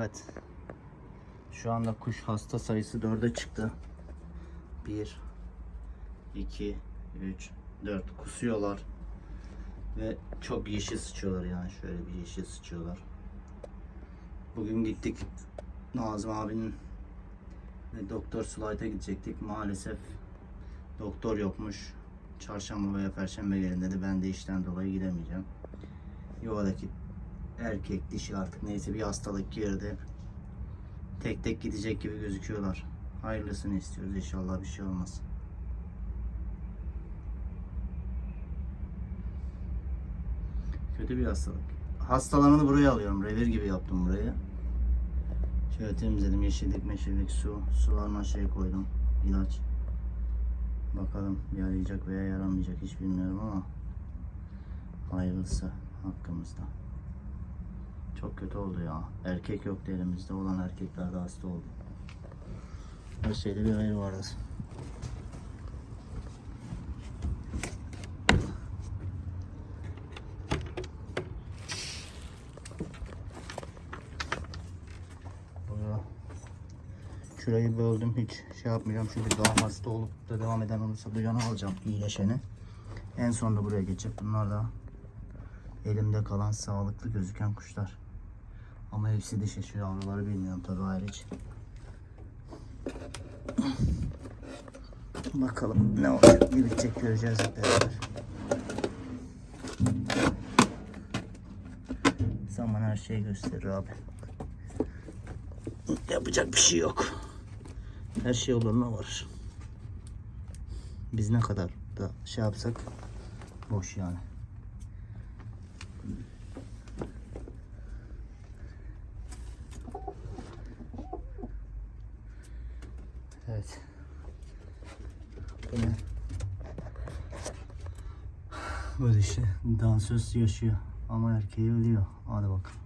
Evet. Şu anda kuş hasta sayısı 4'e çıktı. 1 2 3 4 kusuyorlar. Ve çok yeşil sıçıyorlar yani şöyle bir yeşil sıçıyorlar. Bugün gittik Nazım abinin ve Doktor Sulayt'a gidecektik. Maalesef doktor yokmuş. Çarşamba veya Perşembe gelin dedi. Ben de işten dolayı gidemeyeceğim. Yuvadaki erkek, dişi artık neyse bir hastalık girdi. Tek tek gidecek gibi gözüküyorlar. Hayırlısını istiyoruz inşallah bir şey olmaz. Kötü bir hastalık. Hastalarını buraya alıyorum. Revir gibi yaptım burayı. Şöyle temizledim. Yeşillik, meşillik, su. Sularına şey koydum. ilaç. Bakalım yarayacak veya yaramayacak hiç bilmiyorum ama hayırlısı hakkımızda. Çok kötü oldu ya. Erkek yoktu elimizde. Olan erkekler de hasta oldu. Her şeyde bir hayır vardı. Şurayı böldüm hiç şey yapmayacağım çünkü daha hasta olup da devam eden olursa bu yana alacağım iyileşeni. En son da buraya geçecek. Bunlar da elimde kalan sağlıklı gözüken kuşlar. Ama hepsi dişi şu yavruları bilmiyorum tabii hariç. Bakalım ne olacak ne bitecek göreceğiz hep beraber. Zaman her şeyi gösterir abi. Yapacak bir şey yok. Her şey oluruna var. Biz ne kadar da şey yapsak boş yani. Evet. Ne? Bu dişi dansöz yaşıyor ama erkeği ölüyor. Hadi bakalım.